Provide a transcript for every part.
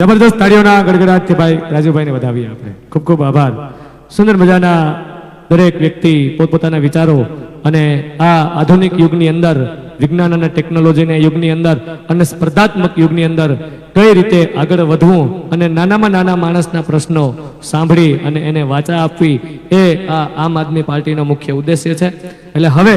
જબરદસ્ત તાળીઓના ગડગડાટથી ભાઈ રાજુભાઈને વધાવીએ આપણે. ખૂબ ખૂબ આભાર. સુંદર મજાના દરેક વ્યક્તિ પોતપોતાના વિચારો અને આ આધુનિક યુગની અંદર, વિજ્ઞાન અને ટેકનોલોજીના યુગની અંદર અને સ્પર્ધાત્મક યુગની અંદર કઈ રીતે આગળ વધવું અને નાનામાં નાના માણસના પ્રશ્નો સાંભળી અને એને વાચા આપવી એ આ આમ આદમી પાર્ટીનો મુખ્ય ઉદ્દેશ્ય છે. એટલે હવે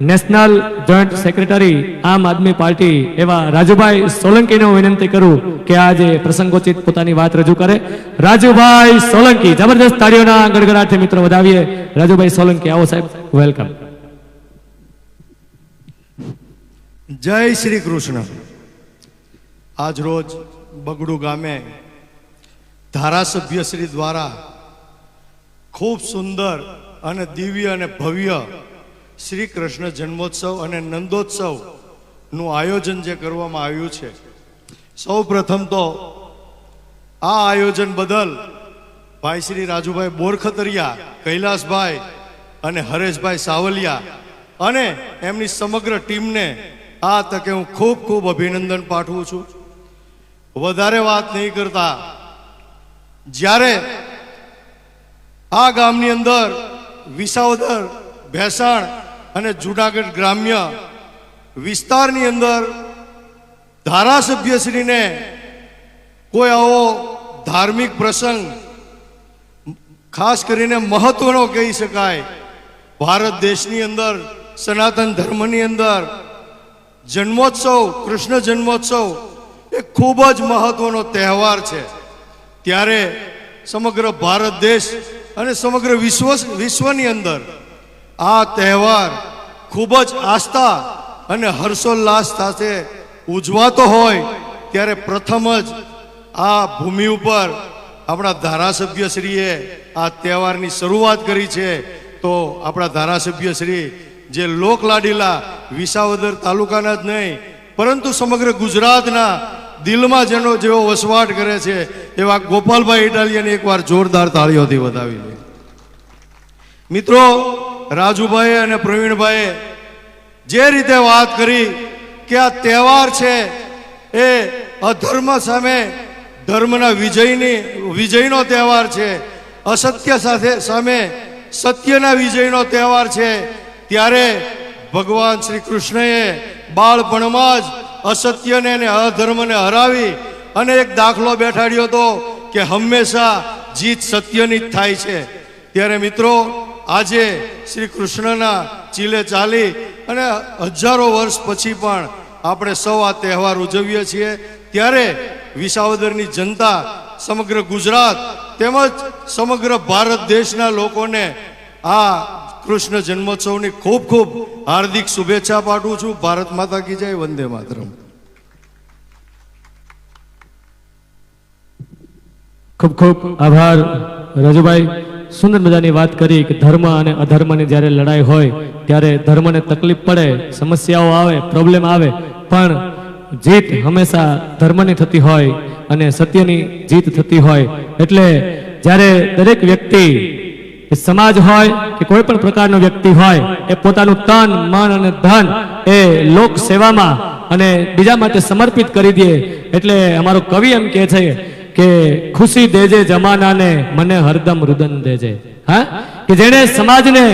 નેશનલ જોઈન્ટ સેક્રેટરી આમ આદમી પાર્ટી એવા રાજુભાઈ સોલંકીને વિનંતી કરું કે આજે પ્રસંગોચિત પોતાની વાત રજૂ કરે. રાજુભાઈ સોલંકી જબરદસ્ત તાળીઓના ગડગડાટથી મિત્રો વધાવીએ. રાજુભાઈ સોલંકી, આવો સાહેબ વેલકમ જય શ્રી કૃષ્ણ. આજ રોજ બગડુ ગામે ધારાસભ્ય શ્રી દ્વારા ખૂબ સુંદર અને દિવ્ય અને ભવ્ય શ્રી કૃષ્ણ જન્મોત્સવ અને નંદોત્સવનું આયોજન જે કરવામાં આવ્યું છે. સૌ પ્રથમ તો આ આયોજન બદલ ભાઈ શ્રી રાજુભાઈ બોરખતરિયા, કૈલાસભાઈ અને હરેશભાઈ સાવલિયા અને એમની સમગ્ર ટીમને આ તકે હું ખૂબ ખૂબ અભિનંદન પાઠવું છું. વધારે વાત નહીં કરતા, જ્યારે આ ગામની અંદર વિસાવદર, ભેસાણ અને જુનાગઢ ગ્રામ્ય વિસ્તારની અંદર ધારાસભ્યશ્રીને કોઈ આવો ધાર્મિક પ્રસંગ, ખાસ કરીને મહત્વનો કહી શકાય. ભારત દેશની અંદર, સનાતન ધર્મની અંદર, જન્મોત્સવ, કૃષ્ણ જન્મોત્સવ એ ખૂબ જ મહત્વનો તહેવાર છે. ત્યારે સમગ્ર ભારત દેશ અને સમગ્ર વિશ્વ, વિશ્વની અંદર આ તહેવાર ખૂબ જ આસ્થા અને હર્ષોલ્લાસ સાથે ઉજવાતો હોય ત્યારે પ્રથમ જ આ ભૂમિ ઉપર આપણા ધારાસભ્યશ્રીએ આ તહેવારની શરૂઆત કરી છે. તો આપણા ધારાસભ્યશ્રી જે લોકલાડીલા વિસાવદર તાલુકાના જ નહીં, પરંતુ સમગ્ર ગુજરાતના દિલમાં જેનો જેવો વસવાટ કરે છે, એવા ગોપાલભાઈ ઇટાલિયાને એકવાર જોરદાર તાળીઓથી વધાવી લે. મિત્રો રાજુભાઈ અને પ્રવીણભાઈએ જે રીતે વાત કરી કે આ તહેવાર છે એ અધર્મ સામે ધર્મના વિજયની, વિજયનો તહેવાર છે, અસત્ય સાથે સામે સત્યના વિજયનો તહેવાર છે, ત્યારે ભગવાન શ્રી કૃષ્ણએ બાળપણમાં જ અસત્યને અને અધર્મને હરાવી અને એક દાખલો બેઠાડ્યો હતો કે હંમેશા જીત સત્યની જ થાય છે. ત્યારે મિત્રો આજે શ્રી કૃષ્ણના ચીલે ચાલી અને હજારો વર્ષ પછી પણ આપણે સૌ આ તહેવાર ઉજવીએ છીએ. ત્યારે વિસાવદરની જનતા સમગ્ર ગુજરાત તેમજ સમગ્ર ભારત દેશના લોકોને આ કૃષ્ણ જન્મોત્સવની ખૂબ ખૂબ હાર્દિક શુભેચ્છા પાઠવું છું. ભારત માતા કી જય, વંદે માતરમ. ખૂબ ખૂબ આભાર, રાજુભાઈ. સુંદર મજાની વાત કરી કે ધર્મ અને અધર્મની જ્યારે લડાઈ હોય, ત્યારે ધર્મને તકલીફ પડે, સમસ્યાઓ આવે પ્રોબ્લેમ આવે. પણ જીત હંમેશા ધર્મની થતી હોય અને સત્યની જીત થતી હોય. એટલે જ્યારે દરેક વ્યક્તિ એ સમાજ હોય કે કોઈ પણ પ્રકારનો વ્યક્તિ હોય, એ પોતાનું તન, મન અને ધન એ લોક સેવામાં અને બીજા માટે સમર્પિત કરી દે. એટલે અમારો કવિ એમ કહે છે કે ખુશી દેજે જમાનાને, મને હરદમ રુદન દેજે. હા? કે જેણે સમાજને,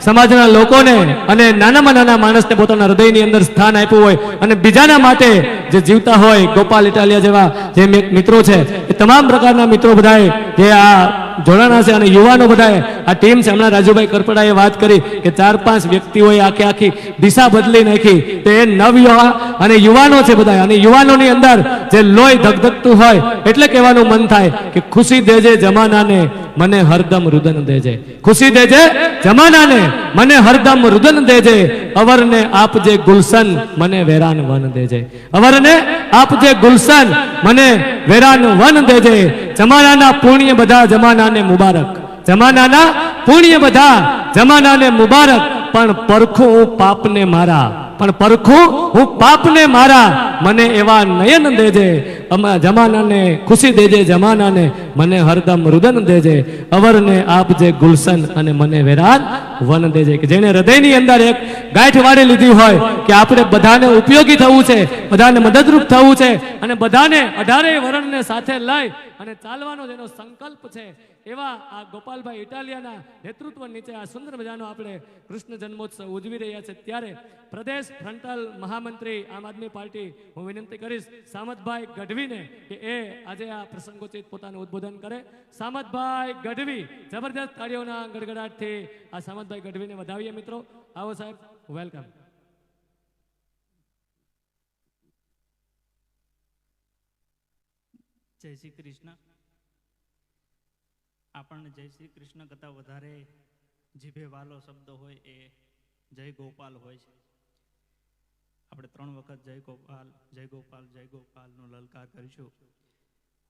સમાજના લોકોને અને નાનામાં નાના માણસને પોતાના હૃદયની અંદર સ્થાન આપ્યું હોય અને બીજાના માટે જે જીવતા હોય, ગોપાલ ઇટાલિયા જેવા જે મિત્રો છે, એ તમામ પ્રકારના મિત્રો બધાએ જે આ જોડાણા છે અને યુવાનો બધાએ આ ટીમ છે. હમણાં રાજુભાઈ કરપડાએ વાત કરી કે ચાર પાંચ વ્યક્તિઓએ આખી આખી દિશા બદલી નાખી. તો એ નવયુવા અને યુવાનો છે બધા અને યુવાનોની અંદર જે લોહી ધગધગતું હોય, એટલે કહેવાનું મન થાય કે ખુશી દેજે જમાનાને. મને હરદમ રુદન દેજે. ખુશી દેજે જમાનાને, મને હરદમ રુદન દેજે. અવરને આપજે ગુલશન, મને વેરાન વન દેજે. અવરને આપજે ગુલશન, મને વેરાન વન દેજે. જમાનાના પુણ્ય બધા જમાનાને મુબારક. જમાનાના પુણ્ય બધા જમાનાને મુબારક. પણ પરખું હું પાપને મારા. પણ પરખું હું પાપને મારા. મને એવા નયન દેજે. અમા જમાનાને ખુશી દેજે, જમાનાને મને હરદમ રુદન દેજે. અવરને આપજે ગુલશન અને મને વેરાન વન દેજે. કે જેને હૃદયની અંદર એક ગાંઠ વાળી લીધી હોય કે આપણે બધાને ઉપયોગી થવું છે, બધાને મદદરૂપ થવું છે અને બધાને અઢારેય વરણને સાથે લઈ અને ચાલવાનો જેનો સંકલ્પ છે. એવા આ ગોપાલભાઈ ઇટાલિયાના નેતૃત્વ નીચે આ સુંદર મજાનો આપણે કૃષ્ણ જન્મોત્સવ ઉજવી રહ્યા છે. ત્યારે પ્રદેશ ફ્રન્ટલ મહામંત્રી આમ આદમી પાર્ટી, હું વિનંતી કરીશ સામતભાઈ ગઢવીને કે એ આજે આ પ્રસંગોચિત પોતાનું ઉદ્બોધન કરે. સામતભાઈ ગઢવી જબરદસ્ત તાળીઓના ગડગડાટથી આ સામતભાઈ ગઢવીને વધાવીએ મિત્રો. આવો સાહેબ, વેલકમ. જય શ્રી કૃષ્ણ. આપણને જય શ્રી કૃષ્ણ કરતાં વધારે જીભે વાલો શબ્દ હોય એ જય ગોપાલ હોય છે. આપણે ત્રણ વખત જય ગોપાલ જય ગોપાલ, જય ગોપાલનો લલકાર કરીશું.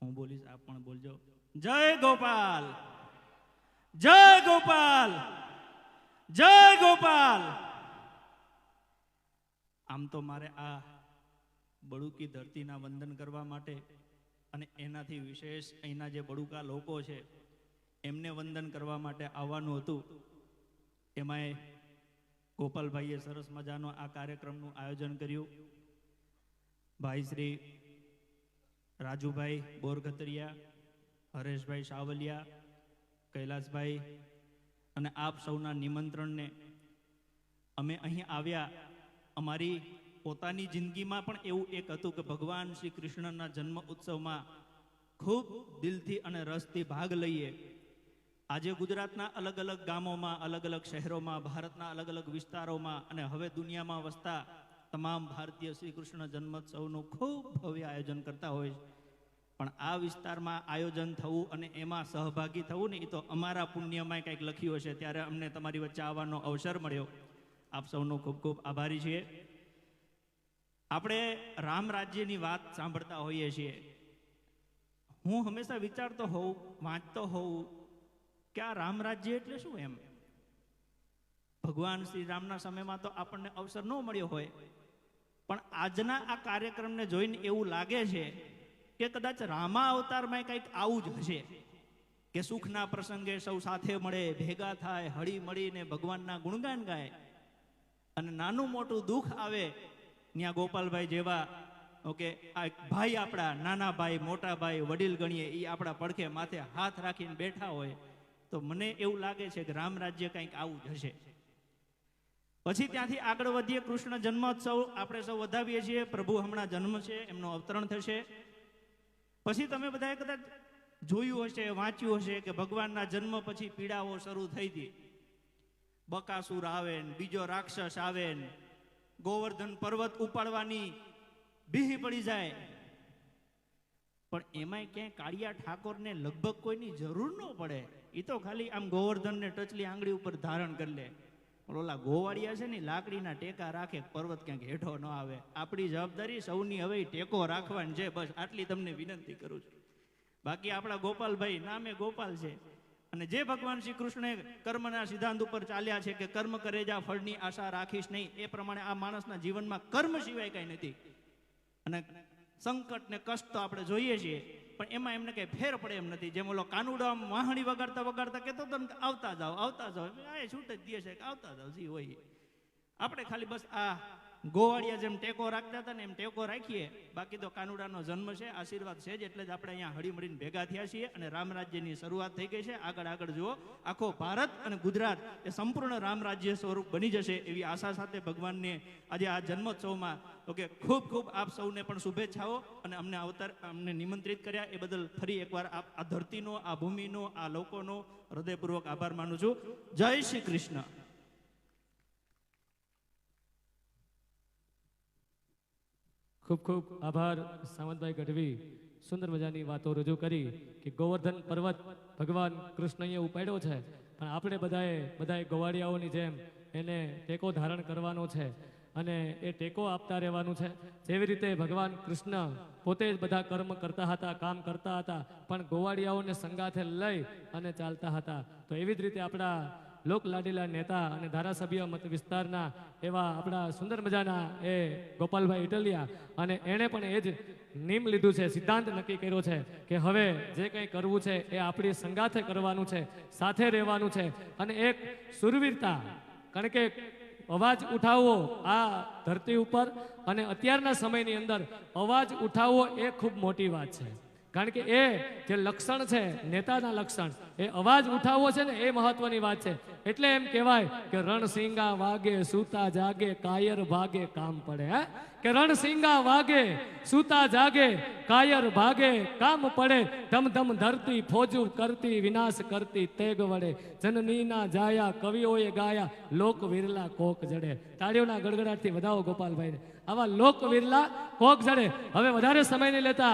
હું બોલીશ, આપ પણ બોલજો. જય ગોપાલ! જય ગોપાલ! જય ગોપાલ! આમ તો મારે આ બળુકી ધરતીના વંદન કરવા માટે અને એનાથી વિશેષ અહીંના જે બડુકા લોકો છે એમને વંદન કરવા માટે આવવાનું હતું. એમાંય ગોપાલભાઈએ સરસ મજાનો આ કાર્યક્રમનું આયોજન કર્યું. ભાઈ શ્રી રાજુભાઈ બોરગતરિયા, હરેશભાઈ સાવલિયા, કૈલાસભાઈ અને આપ સૌના નિમંત્રણને અમે અહીં આવ્યા. અમારી પોતાની જિંદગીમાં પણ એવું એક હતું કે ભગવાન શ્રી કૃષ્ણના જન્મ ઉત્સવમાં ખૂબ દિલથી અને રસથી ભાગ લઈએ. આજે ગુજરાતના અલગ અલગ ગામોમાં, અલગ અલગ શહેરોમાં, ભારતના અલગ અલગ વિસ્તારોમાં અને હવે દુનિયામાં વસતા તમામ ભારતીય શ્રી કૃષ્ણ જન્મોત્સવનું ખૂબ ભવ્ય આયોજન કરતા હોય છે. પણ આ વિસ્તારમાં આયોજન થવું અને એમાં સહભાગી થવું ને એ તો અમારા પુણ્યમાં કંઈક લખ્યું હશે. ત્યારે અમને તમારી વચ્ચે આવવાનો અવસર મળ્યો. આપ સૌનો ખૂબ ખૂબ આભારી છીએ. આપણે રામ રાજ્યની વાત સાંભળતા હોઈએ છીએ. હું હંમેશા વિચારતો હોઉં, વાંચતો હોઉં કે આ રામ રાજ્ય એટલે શું એમ? ભગવાન શ્રી રામના સમયમાં તો આપણને અવસર ન મળ્યો હોય. પણ આજના આ કાર્યક્રમને જોઈને એવું લાગે છે કે કદાચ રામા અવતારમાં કંઈક આવું જ હશે. કે સુખના પ્રસંગે સૌ સાથે મળે, ભેગા થાય, હળી મળીને ભગવાનના ગુણગાન ગાય. અને નાનું મોટું દુઃખ આવે ત્યાં ગોપાલભાઈ જેવા, ઓકે, આ ભાઈ આપણા, નાના ભાઈ, મોટા ભાઈ, વડીલ ગણીએ એ આપણા પડખે માથે હાથ રાખીને બેઠા હોય. તો મને એવું લાગે છે કે રામ રાજ્ય કંઈક આવું જ હશે. પછી ત્યાંથી આગળ વધીએ, કૃષ્ણ જન્મોત્સવ આપણે સૌ વધાવીએ છીએ. પ્રભુ હમણાં જન્મ છે, એમનું અવતરણ થશે. પછી તમે બધાએ કદાચ જોયું હશે, વાંચ્યું હશે કે ભગવાનના જન્મ પછી પીડાઓ શરૂ થઈ હતી. બકાસુર આવે ને, બીજો રાક્ષસ આવે ને, ગોવર્ધન પર્વત ઉપાડવાની બીહી પડી જાય. પણ એમાંય ક્યાંય કાળિયા ઠાકોરને લગભગ કોઈની જરૂર ન પડે. એ તો ખાલી આમ ગોવર્ધનને ટચલી આંગળી ઉપર ધારણ કરી લે. ઓલા ગોવાળિયા છે ને લાકડીના ટેકા રાખે, પર્વત ક્યાંક હેઠો ન આવે. આપણી જવાબદારી સૌની હવે ટેકો રાખવાની છે, બસ આટલી તમને વિનંતી કરું છું. બાકી આપણા ગોપાલભાઈ નામે ગોપાલ છે. અને જે ભગવાન શ્રી કૃષ્ણે કર્મના સિદ્ધાંત ઉપર ચાલ્યા છે કે કર્મ કરે જા ફળની આશા રાખીશ નહીં, એ પ્રમાણે આ માણસના જીવનમાં કર્મ સિવાય કઈ નથી. અને સંકટ ને કષ્ટ તો આપણે જોઈએ છીએ. પણ એમાં એમને કંઈ ફેર પડે એમ નથી. જેમ ઓલો કાનુડામ વાહણી વગાડતા વગાડતા કહેતો હતો આવતા જાઓ આવતા જાઓ. આ છૂટ જ દે છે આવતા જાઓ, જી હોય. આપણે ખાલી બસ આ ગોવાળિયા જેમ ટેકો રાખતા હતા ને એમ ટેકો રાખીએ, બાકી તો કાનુડાનો જન્મ છે, આશીર્વાદ છે જ, એટલે જ આપણે અહીંયા હળીમળીને ભેગા થયા છીએ અને રામરાજ્યની શરૂઆત થઈ ગઈ છે. આગળ આગળ જુઓ, આખો ભારત અને ગુજરાત એ સંપૂર્ણ રામરાજ્ય સ્વરૂપ બની જશે એવી આશા સાથે ભગવાનને આજે આ જન્મોત્સવમાં, ઓકે, ખૂબ ખૂબ આપ સૌને પણ શુભેચ્છાઓ અને અમને અવતાર, અમને નિમંત્રિત કર્યા. એ બદલ ફરી એકવાર આપ આ ધરતીનો, આ ભૂમિનો, આ લોકોનો હૃદયપૂર્વક આભાર માનું છું. જય શ્રી કૃષ્ણ. ખૂબ ખૂબ આભાર, સાવંતભાઈ ગઢવી. સુંદર મજાની વાતો રજૂ કરી કે ગોવર્ધન પર્વત ભગવાન કૃષ્ણએ ઉપાડ્યો છે, પણ આપણે બધાએ બધાએ ગોવાળિયાઓની જેમ એને ટેકો ધારણ કરવાનો છે અને એ ટેકો આપતા રહેવાનું છે. જેવી રીતે ભગવાન કૃષ્ણ પોતે જ બધા કર્મ કરતા હતા, કામ કરતા હતા, પણ ગોવાળિયાઓને સંગાથે લઈ અને ચાલતા હતા. તો એવી જ રીતે આપણા લોકલાડીલા નેતા અને ધારાસભ્ય મત વિસ્તારના એવા આપણા સુંદર મજાના એ ગોપાલભાઈ ઇટલિયા. અને એણે પણ એ જ નિમ લીધું છે, સિદ્ધાંત નક્કી કર્યો છે કે હવે જે કંઈ કરવું છે એ આપણી સંગાથે કરવાનું છે, સાથે રહેવાનું છે. અને એક સુરવીરતા, કારણ કે અવાજ ઉઠાવવો આ ધરતી ઉપર અને અત્યારના સમયની અંદર અવાજ ઉઠાવવો એ ખૂબ મોટી વાત છે. કારણ કે એ જે લક્ષણ છે, નેતાના લક્ષણ, એ અવાજ ઉઠાવવો છે ને, એ મહત્વની વાત છે. એટલે એમ કહેવાય કે રણસિંગા વાગે, સૂતા જાગે, કાયર ભાગે, કામ પડે, હે? કે રણસિંગા વાગે, સૂતા જાગે, કાયર ભાગે, કામ પડે, ધમ ધમ ધરતી ફોજુ કરતી, વિનાશ કરતી, તેગ વડે. જનનીના જાયા, કવિઓએ ગાયા, લોક વિરલા કોક જડે. તાળીઓના ગડગડાટથી વધાવો ગોપાલભાઈને. આવા લોક વિરલા કોક જડે. હવે વધારે સમય નહીં લેતા.